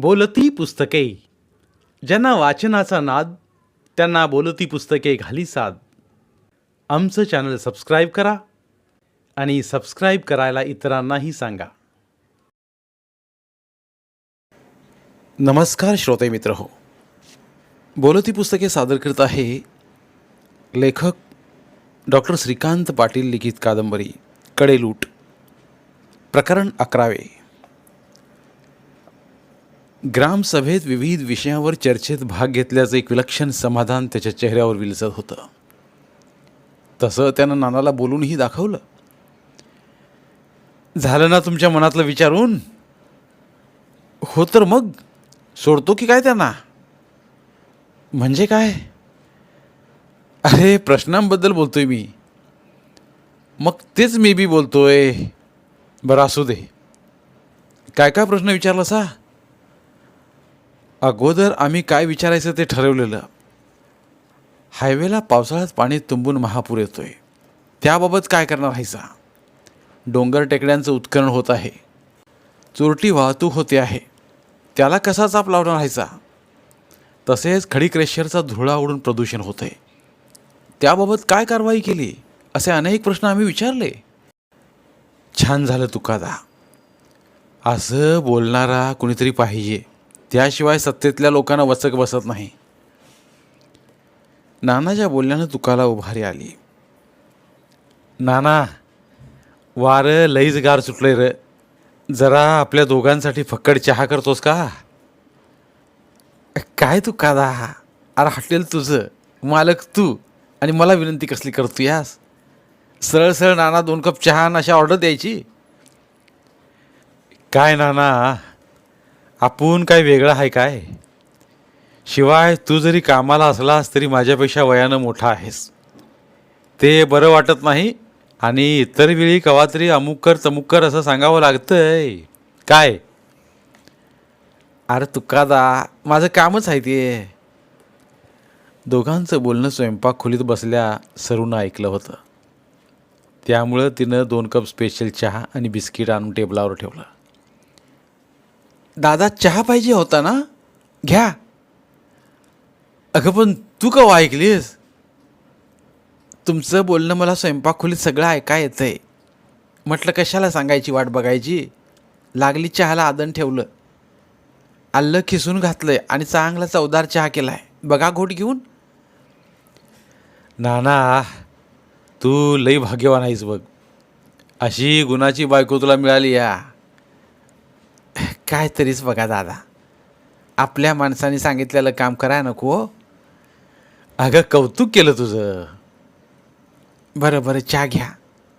बोलती पुस्तके. ज्यांना वाचनाचा नाद त्यांना बोलती पुस्तके घाली साद. आमचं चॅनल सबस्क्राईब करा आणि सबस्क्राईब करायला इतरांनाही सांगा. नमस्कार श्रोते मित्र हो. बोलती पुस्तके सादर करत आहे लेखक डॉक्टर श्रीकांत पाटील लिखित कादंबरी कडेलूट प्रकरण अकरावे. ग्रामसभेत विविध विषयावर चर्चेत भाग घेतल्याचं एक विलक्षण समाधान त्याच्या चेहऱ्यावर विलसत होतं. तसं त्यानं नानाला बोलूनही दाखवलं. झालं ना तुमच्या मनातलं विचारून? हो तर मग सोडतो की काय त्यांना? म्हणजे काय? अरे प्रश्नांबद्दल बोलतोय मी. मग तेच मी बी बोलतोय. बरं असू दे. काय काय प्रश्न विचारला सा अगोदर आम्ही काय विचारायचं ते ठरवलेलं. हायवेला पावसाळ्यात पाणी तुंबून महापूर येतो आहे त्याबाबत काय करणार हायसा? डोंगर टेकड्यांचं उत्खनन होत आहे. चोरटी वाहतूक होते आहे. त्याला कसा चाप लावणार हायचा तसेच खडी क्रेशरचा धुळा उडून प्रदूषण होत आहे त्याबाबत काय कारवाई केली? असे अनेक प्रश्न आम्ही विचारले. छान झालं तुकादा. असं बोलणारा कुणीतरी पाहिजे. त्याशिवाय सत्तेतल्या लोकांना वचक बसत नाही. नानाच्या बोलण्यानं तुकाला उभारी आली. नाना वारं लईच गार सुटलंय र. जरा आपल्या दोघांसाठी फक्कड चहा करतोस का? काय तू कादा? अरे हॉटेल तुझं मालक तू आणि मला विनंती कसली करतो यास? सरळ सरळ नाना दोन कप चहा अशा ऑर्डर द्यायची? काय नाना? आपण काय वेगळं आहे काय? शिवाय तू जरी कामाला असलास तरी माझ्यापेक्षा वयानं मोठा आहेस. ते बरं वाटत नाही. आणि इतर वेळी कवा तरी अमुक कर तमुक कर असं सांगावं लागतंय. काय? अरे तुकादा माझं कामच आहे ते. दोघांचं बोलणं स्वयंपाक खोलीत बसल्या सरून ऐकलं होतं. त्यामुळं तिनं दोन कप स्पेशल चहा आणि बिस्किट आणून टेबलावर ठेवलं. दादा चहा पाहिजे होता ना? घ्या. अगं पण तू कवा ऐकलीस? तुमचं बोलणं मला स्वयंपाक खोलीत सगळं ऐका येतं आहे म्हटलं कशाला सांगायची वाट बघायची? लागली चहाला आदन ठेवलं. आल्लं खिसून घातलं आहे आणि चांगला चवदार चहा केला आहे बघा घोट घेऊन. नाना तू लई भाग्यवान आहेस बघ. अशी गुणाची बायको तुला मिळाली या. काय तरीच बघा दादा. आपल्या माणसाने सांगितलेलं काम कराय नको हो? अगं कौतुक केलं तुझं. बरं बरं चहा घ्या.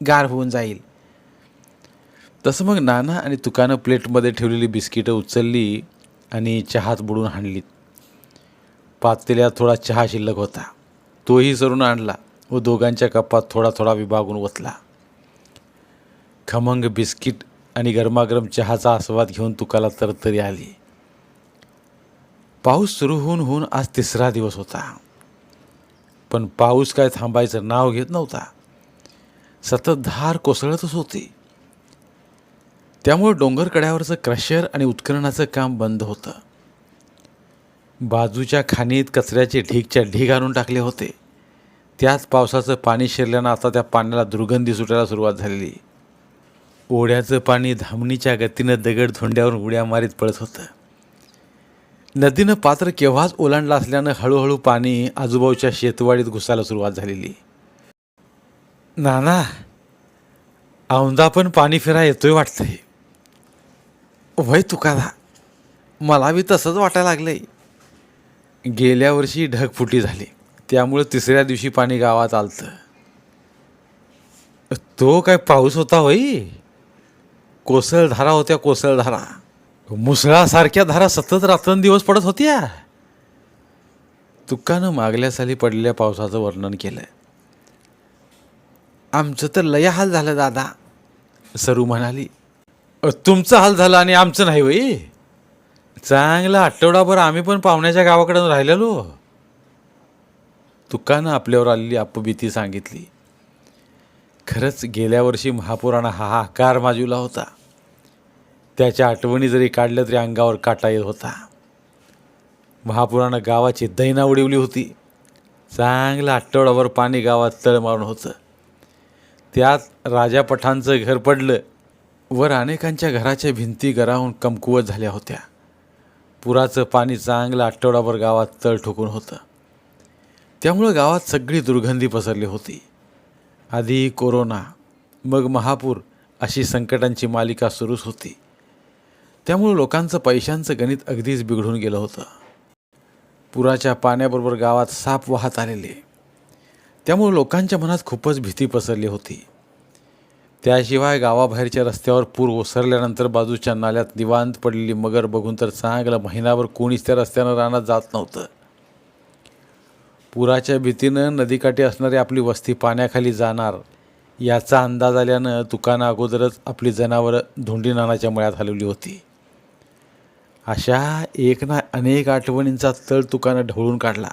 गार होऊन जाईल. तसं मग नाना आणि तुकानं प्लेटमध्ये ठेवलेली बिस्किटं उचलली आणि चहात बुडून हाणलीत पातेल्यात थोडा चहा शिल्लक होता. तोही सरून आणला व दोघांच्या कपात थोडा थोडा विभागून ओतला. खमंग बिस्किट आणि गरमागरम चहाचा आस्वाद घेऊन तुकाला तरतरी आली. पाऊस सुरू होऊन होऊन आज तिसरा दिवस होता. पण पाऊस काय थांबायचं नाव घेत नव्हता. सतत धार कोसळतच होती. त्यामुळे डोंगरकड्यावरचं क्रशर आणि उत्खननाचं काम बंद होतं. बाजूच्या खाणीत कचऱ्याचे ढीगच्या ढीग आणून टाकले होते. त्याच पावसाचं पाणी शिरल्यानं आता त्या पाण्याला दुर्गंधी सुटायला सुरुवात झालेली. ओढ्याचं पाणी धामणीच्या गतीनं दगड धोंड्यावर उड्या मारीत पडत होतं. नदीनं पात्र केव्हाच ओलांडलं असल्यानं हळूहळू पाणी आजूबाजूच्या शेतवाडीत घुसायला सुरुवात झालेली. नाना औंदा पण पाणी फिरा येतोय वाटतंय. वय तुकादा मला बी तसंच वाटायला लागलंय. गेल्या वर्षी ढगफुटी झाली त्यामुळं तिसऱ्या दिवशी पाणी गावात आलतं. तो काय पाऊस होता होई? कोसळधारा होत्या कोसळधारा मुसळासारख्या धारा सतत रात्रंदिवस पडत होत्या. तुकानं मागल्या साली पडलेल्या पावसाचं वर्णन केलं आमचं तर लय हाल झालं दादा. सरू म्हणाली तुमचं हाल झालं आणि आमचं नाही होई. चांगला आठवडाभर आम्ही पण पाहुण्याच्या गावाकडून राहिलेलो. तुकानं आपल्यावर आलेली अपभीती सांगितली. खरंच गेल्या वर्षी महापुराणा हाहाकार माजूला होता. त्याच्या आठवणी जरी काढल्या तरी अंगावर काटा येत होता. महापुरानं गावाची दैना उडवली होती. चांगलं आठवडाभर पाणी गावात तळ मारून होतं. त्यात राजा पठाणचं घर पडलं. वर अनेकांच्या घराच्या भिंती घराहून कमकुवत झाल्या होत्या. पुराचं पाणी चांगलं आठवडाभर गावात तळ ठोकून होतं. त्यामुळं गावात सगळी दुर्गंधी पसरली होती. आधी कोरोना मग महापूर अशी संकटांची मालिका सुरूच होती. त्यामुळे लोकांचं पैशांचं गणित अगदीच बिघडून गेलं होतं. पुराच्या पाण्याबरोबर गावात साप वाहत आलेले. त्यामुळे लोकांच्या मनात खूपच भीती पसरली होती. त्याशिवाय गावाबाहेरच्या रस्त्यावर पूर ओसरल्यानंतर बाजूच्या नाल्यात निवांत पडलेली मगर बघून तर चांगला महिनाभर कोणीच त्या रस्त्यानं रानात जात नव्हतं. पुराच्या भीतीनं नदीकाठी असणारी आपली वस्ती पाण्याखाली जाणार याचा अंदाज आल्यानं तुकानं अगोदरच आपली जनावरं धोंडी नानाच्या मळ्यात हलवली होती. अशा एक ना अनेक आठवणींचा तळ तुकानं ढवळून काढला.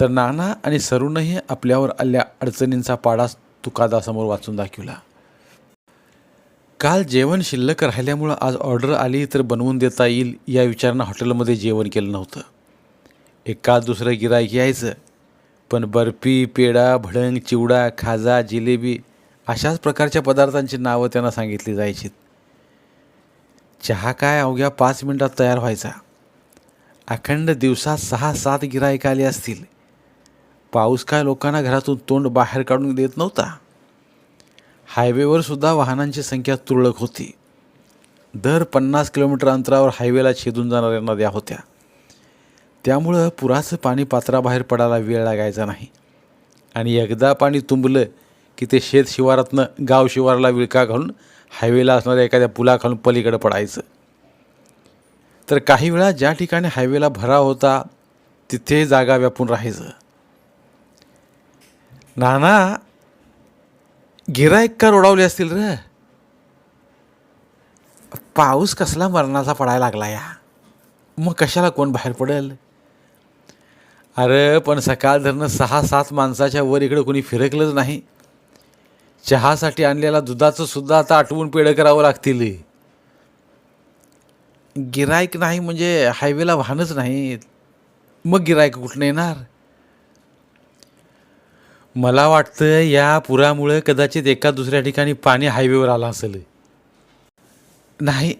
तर नाना आणि सरूनही आपल्यावर आल्या अडचणींचा पाडा तुकादासमोर वाचून दाखविला. काल जेवण शिल्लक राहिल्यामुळं आज ऑर्डर आली तर बनवून देता येईल या विचारानं हॉटेलमध्ये जेवण केलं नव्हतं. एका दुसरं गिराईक यायचं पण बर्फी पेढा भडंग चिवडा खाजा जिलेबी अशाच प्रकारच्या पदार्थांची नावं त्यांना सांगितली जायची चहा काय अवघ्या पाच मिनटात तयार व्हायचा? अखंड दिवसात सहा सात गिरायक आले असतील. पाऊस काय लोकांना घरातून तोंड बाहेर काढून देत नव्हता? हायवेवर सुद्धा वाहनांची संख्या तुरळक होती. दर पन्नास किलोमीटर अंतरावर हायवेला छेदून जाणाऱ्या नद्या होत्या. त्यामुळं पुराचं पाणी पात्राबाहेर पडायला वेळ लागायचा नाही. आणि एकदा पाणी तुंबलं की ते शेत शिवारातनं गाव शिवाराला विळका घालून हायवेला असणाऱ्या एखाद्या पुलाखालून पलीकडे पडायचं. तर काही वेळा ज्या ठिकाणी हायवेला भराव होता तिथे जागा व्यापून राहायचं. नाना गिराईक का रोडावले असतील र? पाऊस कसला मरणाचा पडायला लागला या. मग कशाला कोण बाहेर पडेल? अरे पण सकाळ धरणं सहा सात माणसाच्या वर इकडं कोणी फिरकलंच नाही. चहासाठी आणलेला दुधाचं सुद्धा आता आठवून पेढं करावं लागतील. गिरायक नाही म्हणजे हायवेला वाहनच नाही. मग गिरायक कुठनं येणार? मला वाटतं या पुरामुळे कदाचित एका दुसऱ्या ठिकाणी पाणी हायवेवर आलं असेल. नाही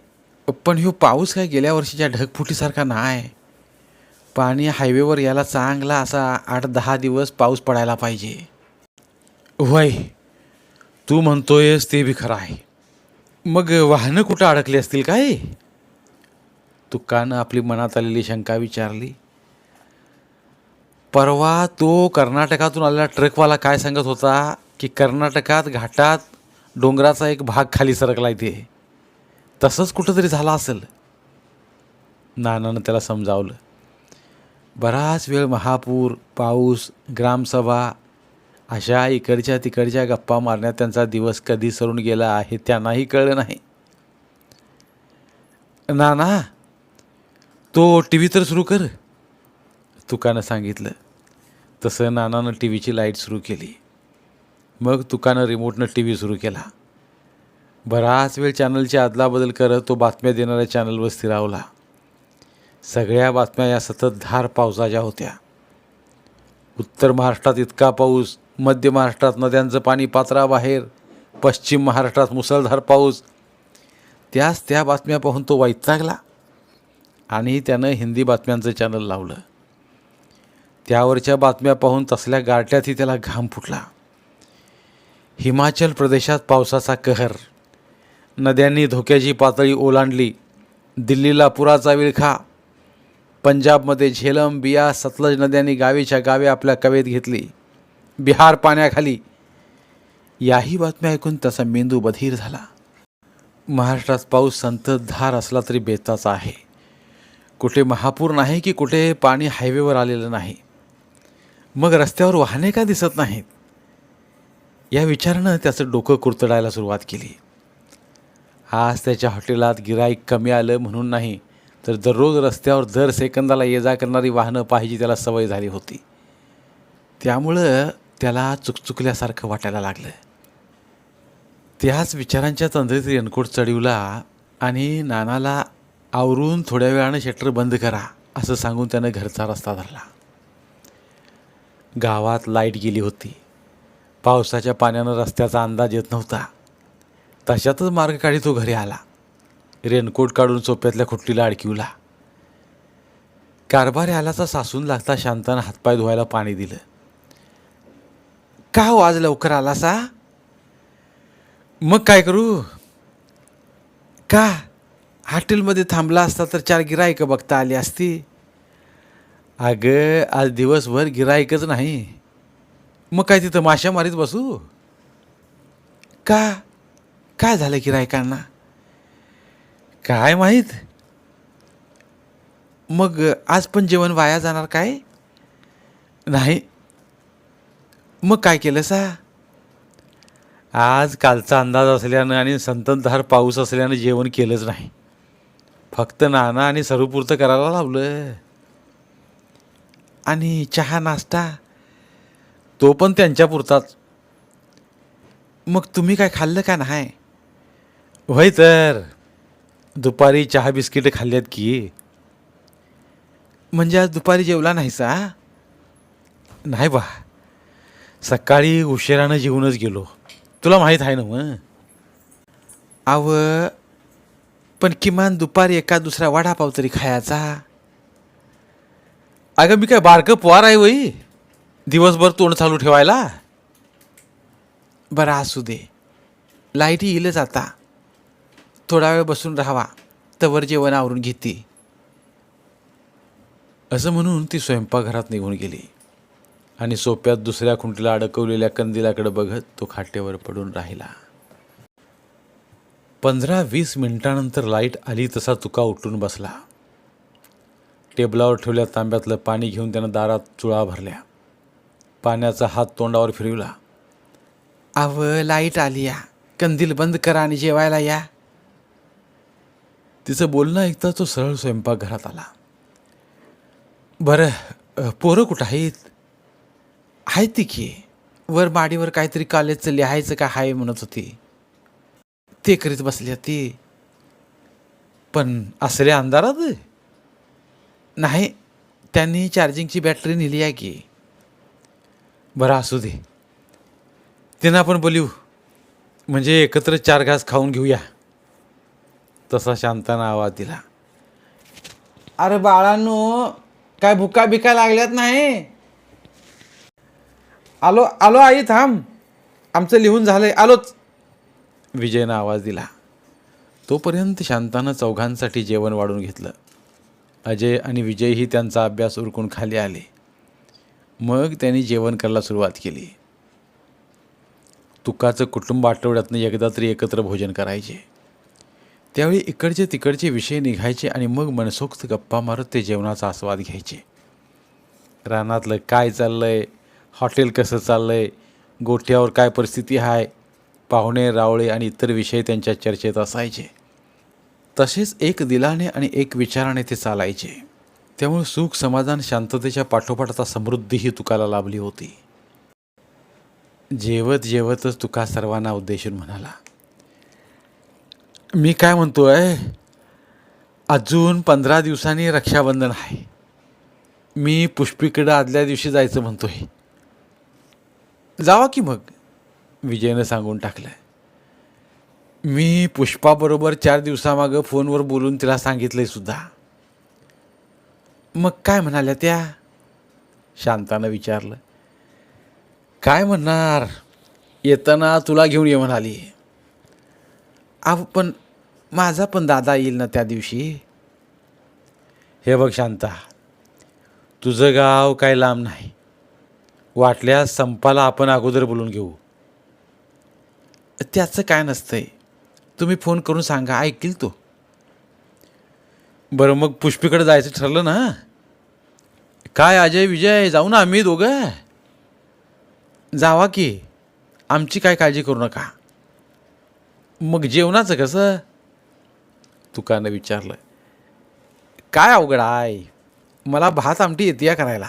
पण ह्यो पाऊस काय गेल्या वर्षीच्या ढगफुटीसारखा नाही. पाणी हायवेवर याला चांगला असा आठ दहा दिवस पाऊस पडायला पाहिजे. वय तू म्हणतोयस ते बी खरं आहे. मग वाहनं कुठं अडकली असतील काय? तुकानं आपली मनात आलेली शंका विचारली. परवा तो कर्नाटकातून आलेला ट्रकवाला काय सांगत होता की कर्नाटकात घाटात डोंगराचा एक भाग खाली सरकला इथे. तसंच कुठंतरी झालं असेल. नानानं त्याला समजावलं. बराच वेळ महापूर पाऊस ग्रामसभा अशा इकडच्या तिकडच्या गप्पा मारण्यात त्यांचा दिवस कधी सरून गेला आहे त्यांनाही कळलं नाही. नाना तो टी व्ही तर सुरू कर तुकानं सांगितलं. तसं नानानं टी व्हीची लाइट सुरू केली. मग तुकानं रिमोटनं टी व्ही सुरू केला. बराच वेळ चॅनलची अदलाबदल करत तो बातम्या देणाऱ्या चॅनलवर स्थिरावला. सगळ्या बातम्या या सततधार पावसाच्या होत्या. उत्तर महाराष्ट्रात इतका पाऊस मध्य महाराष्ट्रात नद्यांचं पाणी पात्राबाहेर पश्चिम महाराष्ट्रात मुसळधार पाऊस. त्याच त्या बातम्या पाहून तो वैतागला आणि त्यानं हिंदी बातम्यांचं चॅनल लावलं. त्यावरच्या बातम्या पाहून तसल्या गारट्यातही त्याला घाम फुटला. हिमाचल प्रदेशात पावसाचा कहर. नद्यांनी धोक्याची पातळी ओलांडली. दिल्लीला पुराचा विळखा. पंजाबमध्ये झेलम बिया सतलज नद्यांनी गावीच्या गावे आपल्या कवेत घेतली. बिहार पाण्याखाली. याही बातम्या ऐकून त्याचा मेंदू बधीर झाला. महाराष्ट्रात पाऊस संततधार असला तरी बेताचा आहे. कुठे महापूर नाही की कुठे पाणी हायवेवर आलेलं नाही. मग रस्त्यावर वाहने का दिसत नाहीत? या विचारानं त्याचं डोकं कुरतडायला सुरुवात केली. आज त्याच्या हॉटेलात गिराईक कमी आलं म्हणून नाही तर दररोज रस्त्यावर दर सेकंदाला ये जा करणारी वाहनं पाहिजे त्याला सवय झाली होती. त्यामुळं त्याला चुकचुकल्यासारखं वाटायला लागलं त्याच विचारांच्या तंद्रीत रेनकोट चढिवला आणि नानाला आवरून थोड्या वेळानं शटर बंद करा असं सांगून त्यानं घरचा रस्ता धरला. गावात लाइट गेली होती. पावसाच्या पाण्यानं रस्त्याचा अंदाज येत नव्हता. तशातच मार्ग काढी तो घरी आला. रेनकोट काढून सोप्यातल्या खुटलीला अडकिवला. कारभारी आल्याचा सासून लागता शांतानं हातपाय धुवायला पाणी दिलं. का हो आज लवकर आला सा मग काय करू? का? हॉटेलमध्ये थांबला असता तर चार गिरायकं बघता आली असती. अगं आज दिवसभर गिरायकच नाही. मग काय तिथं माशामारीत बसू? का? काय झालं गिरायकांना काय माहीत? मग आज पण जेवण वाया जाणार काय? नाही मग काय केलं सा? आज कालचा अंदाज असल्यानं आणि संततधार पाऊस असल्यानं जेवण केलंच नाही. फक्त नाना आणि सरूपुरतं करायला लावलं. आणि चहा नाश्ता? तो पण त्यांच्यापुरताच मग तुम्ही काय खाल्लं का नाही? होय तर. दुपारी चहा बिस्किटं खाल्ल्यात की. म्हणजे आज दुपारी जेवला नाही सा नाही बा. सकाळी उशिरानं जेवूनच गेलो. तुला माहीत आहे ना मग? अव पण किमान दुपारी एका दुसरा वडापाव तरी खायचा. अगं मी काय बारकं पोहार आहे वई दिवसभर तोंड चालू ठेवायला? बरं असू दे. लाइट येईलच आता. थोडा वेळ बसून राहावा. तवर जेवण आवरून घेते. असं म्हणून ती स्वयंपाकघरात निघून गेली. आणि सोप्यात दुसऱ्या खुंटीला अडकवलेल्या कंदिलाकडे बघत तो खाटेवर पडून राहिला. पंधरा वीस मिनिटानंतर लाइट आली तसा तुका उठून बसला. टेबलावर ठेवल्या तांब्यातलं पाणी घेऊन त्यानं दारात चुळा भरल्या. पाण्याचा हात तोंडावर फिरविला. अव लाइट आली या. कंदील बंद करा आणि जेवायला या. तिचं बोलणं ऐकता तो सरळ स्वयंपाकघरात आला. बरं पोरं कुठं आहेत? आहे ती की? वर माडीवर काहीतरी कॉलेजचं लिहायचं का हाय म्हणत होती. ते करीत बसल्या ती. पण असल्या अंधारात? नाही त्यांनी चार्जिंगची बॅटरी नेली आहे की. बरं असू दे. त्यांना आपण बोलू. म्हणजे एकत्र चार घास खाऊन घेऊया. तसा शांताना आवाज दिला. अरे बाळांनो काय भुका बिका लागल्यात नाही? आलो आलो आई थांब. आमचं लिहून झालंय. आलोच. विजयनं आवाज दिला. तोपर्यंत शांतानं चौघांसाठी जेवण वाढून घेतलं. अजय आणि विजयही त्यांचा अभ्यास उरकून खाली आले. मग त्यांनी जेवण करायला सुरुवात केली. तुकाचं कुटुंब आठवड्यातनं एकदा तरी एकत्र भोजन करायचे. त्यावेळी इकडचे तिकडचे विषय निघायचे आणि मग मनसोक्त गप्पा मारत ते जेवणाचा आस्वाद घ्यायचे. रानातलं काय चाललंय? हॉटेल कसं चाललं आहे गोठ्यावर काय परिस्थिती आहे पाहुणे रावळे आणि इतर विषय त्यांच्या चर्चेत असायचे. तसेच एक दिलाने आणि एक विचाराने ते चालायचे. त्यामुळे सुख समाधान शांततेच्या पाठोपाठ आता समृद्धीही तुकाला लाभली होती. जेवत जेवतच तुका सर्वांना उद्देशून म्हणाला मी काय म्हणतोय? अजून पंधरा दिवसांनी रक्षाबंधन आहे. मी पुष्पीकडं आदल्या दिवशी जायचं म्हणतोय. जावा की मग? विजयनं सांगून टाकलं मी पुष्पाबरोबर चार दिवसामागं फोनवर बोलून तिला सांगितलंय सुद्धा. मग काय म्हणाल्या त्या? शांतानं विचारलं. काय म्हणणार? येताना तुला घेऊन ये म्हणाली. अहो पण माझा पण दादा येईल ना त्या दिवशी? हे बघ शांता तुझं गाव काय लांब नाही. वाटल्यास संपाला आपण अगोदर बोलून घेऊ. त्याचं काय नसतंय. तुम्ही फोन करून सांगा ऐकील तो. बरं मग पुष्पीकडे जायचं ठरलं ना? काय अजय विजय जाऊ ना आम्ही दोघं. जावा की आमची काय काळजी करू नका. मग जेवणाचं कसं? तुकानं विचारलं काय अवघड आहे? मला भात आमटी येते या करायला.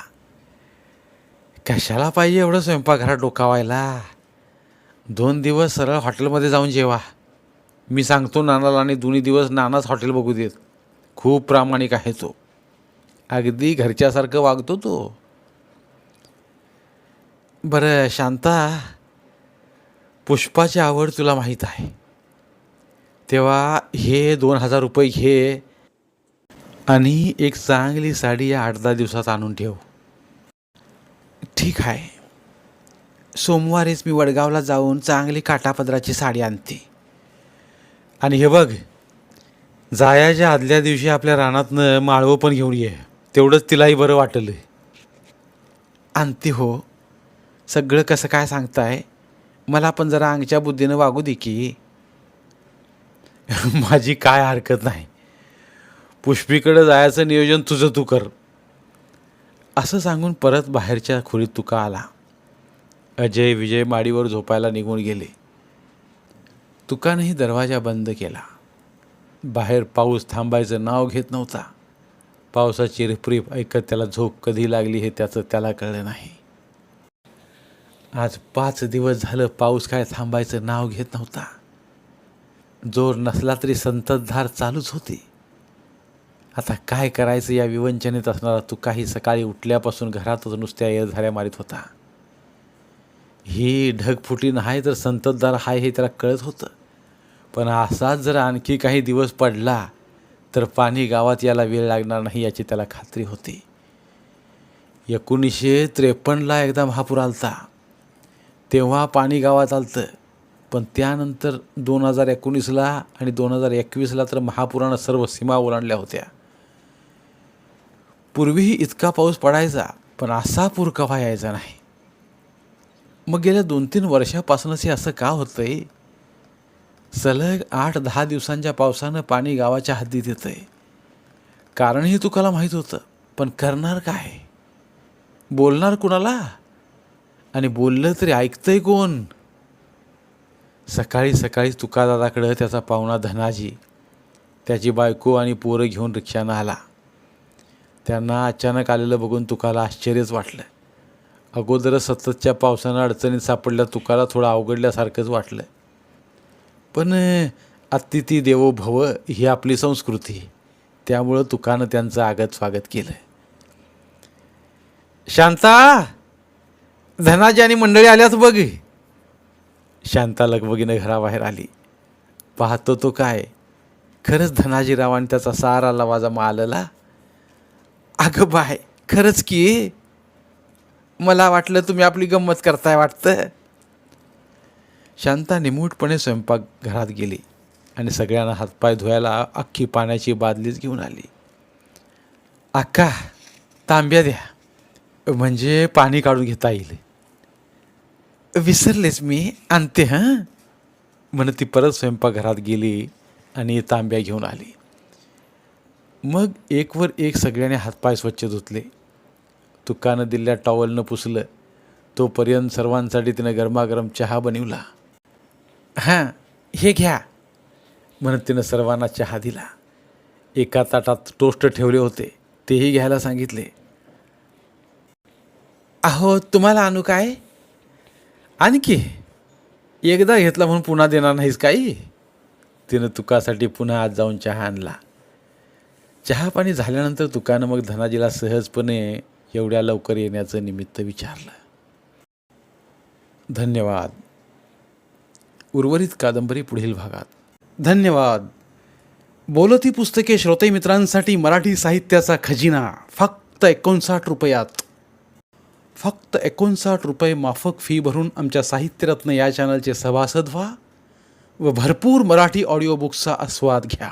कशाला पाहिजे एवढं स्वयंपाकघरात डोकावायला दोन दिवस सरळ हॉटेलमध्ये जाऊन जेवा. मी सांगतो नानाला आणि दोन्ही दिवस नानाच हॉटेल बघू देत. खूप प्रामाणिक आहे तो. अगदी घरच्यासारखं वागतो तो. बरं शांता. पुष्पाची आवड तुला माहीत आहे. तेव्हा हे दोन हजार रुपये घे आणि एक चांगली साडी या आठ दहा दिवसात आणून ठेव. ठीक आहे. सोमवारीच मी वडगावला जाऊन चांगली काटापदराची साडी आणते. आणि हे बघ जायाच्या आदल्या दिवशी आपल्या रानातनं माळवं पण घेऊन ये. तेवढंच तिलाही बरं वाटलं. आणते हो. सगळं कसं काय सांगताय? मला पण जरा अंगच्या बुद्धीनं वागू दे की. माझी काय हरकत नाही. पुष्पीकडं जायचं नियोजन तुझं तू कर. असं सांगून परत बाहेरच्या खोलीत तुका आला. अजय विजय माडीवर झोपायला निघून गेले. तुकानंही दरवाजा बंद केला. बाहेर पाऊस थांबायचं नाव घेत नव्हता. पावसाची रिपरिप ऐकत त्याला झोप कधी लागली हे त्याचं त्याला कळलं नाही. आज पाच दिवस झालं पाऊस काय थांबायचं नाव घेत नव्हता. जोर नसला तरी संततधार चालूच होती. आता काय करायचं या विवंचनेत असणारा तू काही सकाळी उठल्यापासून घरातच नुसत्या येरझाऱ्या मारित होता. ही ढगफुटी नाही तर संततधार आहे हे त्याला कळत होतं. पण असाच जर आणखी काही दिवस पडला तर पाणी गावात याला वेळ लागणार नाही याची त्याला खात्री होती. एकोणीसशे त्रेपन्नला एकदा महापूर आलता. तेव्हा पाणी गावात आलतं. पण त्यानंतर दोन हजार एकोणीसला आणि दोन हजार एकवीसला तर महापुरानं सर्व सीमा ओलांडल्या होत्या. पूर्वीही इतका पाऊस पडायचा पण असा पूर कवा यायचा नाही. मग गेल्या दोन तीन वर्षापासूनच हे असं का होतंय? सलग आठ दहा दिवसांच्या पावसानं पाणी गावाच्या हद्दीत येतं आहे कारणही तुकाला माहीत होतं पण करणार काय? बोलणार कुणाला? आणि बोललं तरी ऐकतंय कोण? सकाळी सकाळी तुकादादाकडं त्याचा पाहुणा धनाजी त्याची बायको आणि पोरं घेऊन रिक्षानं आला. त्यांना अचानक आलेलं बघून तुकाला आश्चर्यच वाटलं. अगोदरच सततच्या पावसानं अडचणीत सापडल्या तुकाला थोडं अवघडल्यासारखंच वाटलं. पण अतिथी देवो भव ही आपली संस्कृती. त्यामुळं तुकानं त्यांचं आगत स्वागत केलं. शांता धनाजी आणि मंडळी आल्याच बघ. शांता लगबगीनं घराबाहेर आली. पाहतो तो काय? खरंच धनाजीराव आणि त्याचा सारा लवाजा आलेला अगं बाय खरंच की. मला वाटलं तुम्ही आपली गंमत करताय वाटतं. शांता निमूटपणे स्वयंपाकघरात गेली आणि सगळ्यांना हातपाय धुवायला अख्खी पाण्याची बादलीच घेऊन आली. अक्का तांब्या द्या. म्हणजे पाणी काढून घेता येईल. विसरलेच मी आणते हां. म्हणत ती परत स्वयंपाकघरात गेली आणि तांब्या घेऊन आली. मग एकवर एक सगळ्यांनी हातपाय स्वच्छ धुतले. तुकानं दिल्या टॉवलनं पुसलं. तोपर्यंत सर्वांसाठी तिनं गरमागरम चहा बनवला. हां हे घ्या. म्हणत तिनं सर्वांना चहा दिला. एका ताटात टोस्ट ठेवले होते. तेही घ्यायला सांगितले. अहो तुम्हाला आणू काय? आणखी? एकदा घेतला म्हणून पुन्हा देणार नाहीस काही? तिनं तुकासाठी पुन्हा आज जाऊन चहा आणला. चहापाणी झाल्यानंतर तुकानं मग धनाजीला सहजपणे एवढ्या लवकर येण्याचं निमित्त विचारलं. धन्यवाद. उर्वरित कादंबरी पुढील भागात. धन्यवाद. बोलती पुस्तके श्रोते मित्रांसाठी मराठी साहित्याचा खजिना. फक्त एकोणसाठ रुपयात. फक्त एकोणसाठ रुपये माफक फी भरून आमच्या साहित्यरत्न या चॅनलचे सभासद व्हा व भरपूर मराठी ऑडिओ बुक्सचा आस्वाद घ्या.